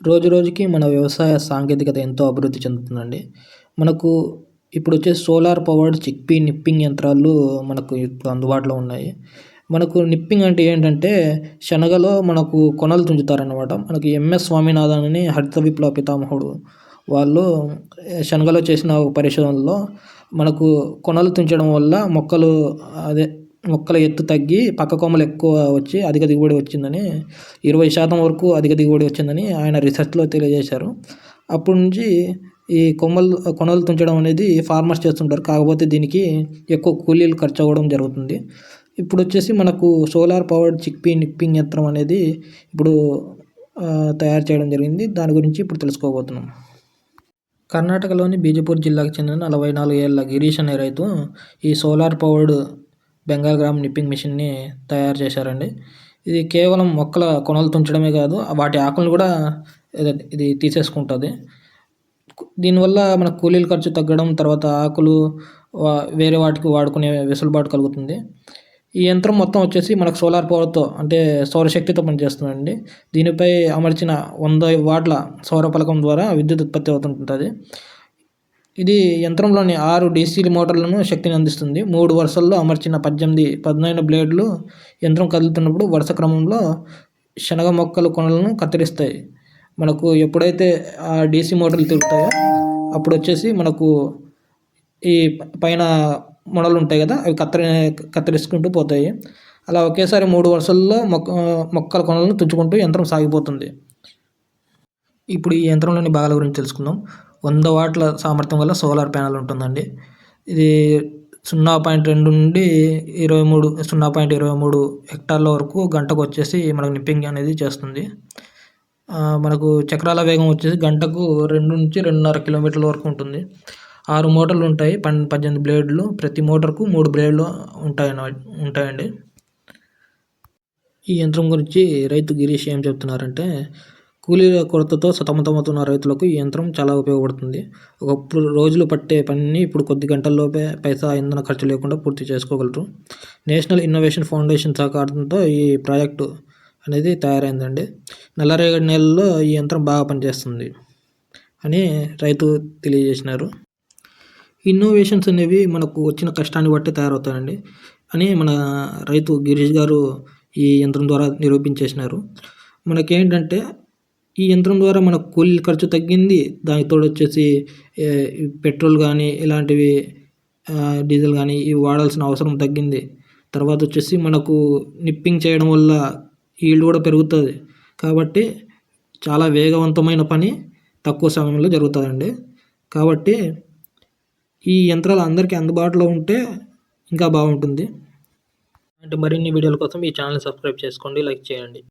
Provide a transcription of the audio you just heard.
రోజు రోజుకి మన వ్యవసాయ సాంకేతికత ఎంతో అభివృద్ధి చెందుతుందండి. మనకు ఇప్పుడు వచ్చే సోలార్ పవర్డ్ చిక్పీ నిప్పింగ్ యంత్రాలు మనకు ఇప్పుడు అందుబాటులో ఉన్నాయి. మనకు నిప్పింగ్ అంటే ఏంటంటే శనగలో మనకు కొనలు తుంచుతారనమాట మనకి ఎంఎస్ స్వామినాథన్ అని హరిత విప్లవ పితామహుడు వాళ్ళు శనగలో చేసిన పరిశోధనలో మనకు కొనలు తుంచడం వల్ల మొక్కలు అదే మొక్కల ఎత్తు తగ్గి పక్క కొమ్మలు ఎక్కువ వచ్చి అధిక దిగుబడి వచ్చిందని ఇరవై శాతం వరకు అధిక దిగుబడి వచ్చిందని ఆయన రీసెర్చ్లో తెలియజేశారు. అప్పటి నుంచి ఈ కొమ్మలు కొనలు తుంచడం అనేది ఫార్మర్స్ చేస్తుంటారు. కాకపోతే దీనికి ఎక్కువ కూలీలు ఖర్చు అవ్వడం జరుగుతుంది. ఇప్పుడు వచ్చేసి మనకు సోలార్ పవర్డ్ చిక్పీ నిప్పింగ్ యంత్రం అనేది ఇప్పుడు తయారు చేయడం జరిగింది. దాని గురించి ఇప్పుడు తెలుసుకోబోతున్నాం. కర్ణాటకలోని బీజపూర్ జిల్లాకు చెందిన నలభై నాలుగు ఏళ్ళ గిరీష్ అనే రైతు ఈ solar powered Bengal gram nipping మిషన్ని తయారు చేశారండి. ఇది కేవలం మొక్కల కొనలు తుంచడమే కాదు వాటి ఆకులను కూడా ఇది తీసేసుకుంటుంది. దీనివల్ల మన కూలీల ఖర్చు తగ్గడం తర్వాత ఆకులు వేరే వాటికి వాడుకునే వెసులుబాటు కలుగుతుంది. ఈ యంత్రం మొత్తం వచ్చేసి మనకు సోలార్ పవర్తో అంటే సౌరశక్తితో పనిచేస్తుందండి. దీనిపై అమర్చిన వంద వాట్ల సౌర పలకం ద్వారా విద్యుత్ ఉత్పత్తి అవుతుంటుంది. ఇది యంత్రంలోని ఆరు డీసీ మోటార్లను శక్తిని అందిస్తుంది. మూడు వరుసల్లో అమర్చిన పద్దెనిమిది పదునైన బ్లేడ్లు యంత్రం కదులుతున్నప్పుడు వరుస క్రమంలో శనగ మొక్కలు కొనలను కత్తిరిస్తాయి. మనకు ఎప్పుడైతే ఆ డీసీ మోటార్లు తిరుగుతాయో అప్పుడు వచ్చేసి మనకు ఈ పైన మొడలు ఉంటాయి కదా అవి కత్తిరి కత్తిరించుకుంటూ పోతాయి. అలా ఒకేసారి మూడు వరుసల్లో మొక్క మొక్కల కొనలను తుంచుకుంటూ యంత్రం సాగిపోతుంది. ఇప్పుడు ఈ యంత్రంలోని భాగాల గురించి తెలుసుకుందాం. వంద వాట్ల సామర్థ్యం వల్ల సోలార్ ప్యానల్ ఉంటుందండి. ఇది సున్నా పాయింట్ రెండు నుండి ఇరవై మూడు సున్నా పాయింట్ ఇరవై మూడు హెక్టార్ల వరకు గంటకు వచ్చేసి మనకు నిప్పింగ్ అనేది చేస్తుంది. మనకు చక్రాల వేగం వచ్చేసి గంటకు రెండు నుంచి రెండున్నర కిలోమీటర్ల వరకు ఉంటుంది. ఆరు మోటార్లు ఉంటాయి పన్ పద్దెనిమిది బ్లేడ్లు. ప్రతి మోటార్కు మూడు బ్లేడ్లు ఉంటాయి ఉంటాయండి. ఈ యంత్రం గురించి రైతు గిరీష్ ఏం చెప్తున్నారంటే కూలీల కొరతతో సతమతమవుతున్న రైతులకు ఈ యంత్రం చాలా ఉపయోగపడుతుంది. ఒకప్పుడు రోజులు పట్టే పనిని ఇప్పుడు కొద్ది గంటల్లోపే పైసా ఇంధన ఖర్చు లేకుండా పూర్తి చేసుకోగలరు. నేషనల్ ఇన్నోవేషన్ ఫౌండేషన్ సహకారంతో ఈ ప్రాజెక్టు అనేది తయారైందండి. నల్లరేగడి నెలల్లో ఈ యంత్రం బాగా పనిచేస్తుంది అని రైతు తెలియజేసినారు. ఇన్నోవేషన్స్ అనేవి మనకు వచ్చిన కష్టాన్ని బట్టి తయారవుతాయండి అని మన రైతు గిరీష్ గారు ఈ యంత్రం ద్వారా నిరూపించేసినారు. మనకేంటంటే ఈ యంత్రం ద్వారా మన కూలీల ఖర్చు తగ్గింది. దానికి తోడు వచ్చేసి పెట్రోల్ కానీ ఇలాంటివి డీజిల్ కానీ ఇవి వాడాల్సిన అవసరం తగ్గింది. తర్వాత వచ్చేసి మనకు నిప్పింగ్ చేయడం వల్ల ఈల్డ్ కూడా పెరుగుతుంది. కాబట్టి చాలా వేగవంతమైన పని తక్కువ సమయంలో జరుగుతుందండి. కాబట్టి ఈ యంత్రాలు అందరికీ అందుబాటులో ఉంటే ఇంకా బాగుంటుంది. అంటే మరిన్ని వీడియోల కోసం ఈ ఛానల్ సబ్స్క్రైబ్ చేసుకోండి లైక్ చేయండి.